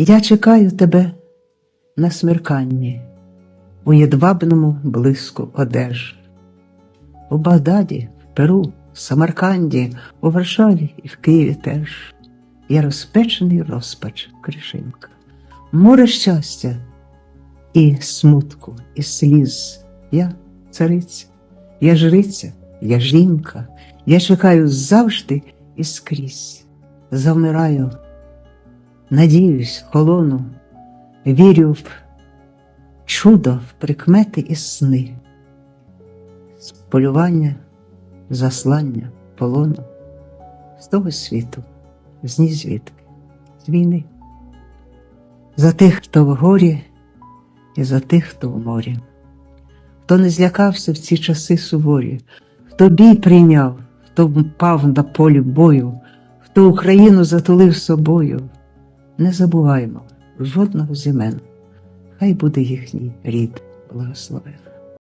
Я чекаю тебе на смерканні, у єдвабному блиску одеж, у Багдаді, в Перу, в Самарканді, у Варшаві і в Києві теж. Я розпечений розпач кришинка, море щастя і смутку, і сліз. Я цариця, я жриця, я жінка, я чекаю завжди і скрізь, завмираю, надіюсь, холону, вірю в чудо, в прикмети і сни, з полювання, заслання, полону, з того світу, з ні звідки, з війни. За тих, хто в горі, і за тих, хто в морі, хто не злякався в ці часи суворі, хто бій прийняв, хто впав на полі бою, хто Україну затулив собою. Не забуваймо жодного з імен, хай буде їхній рід благословен.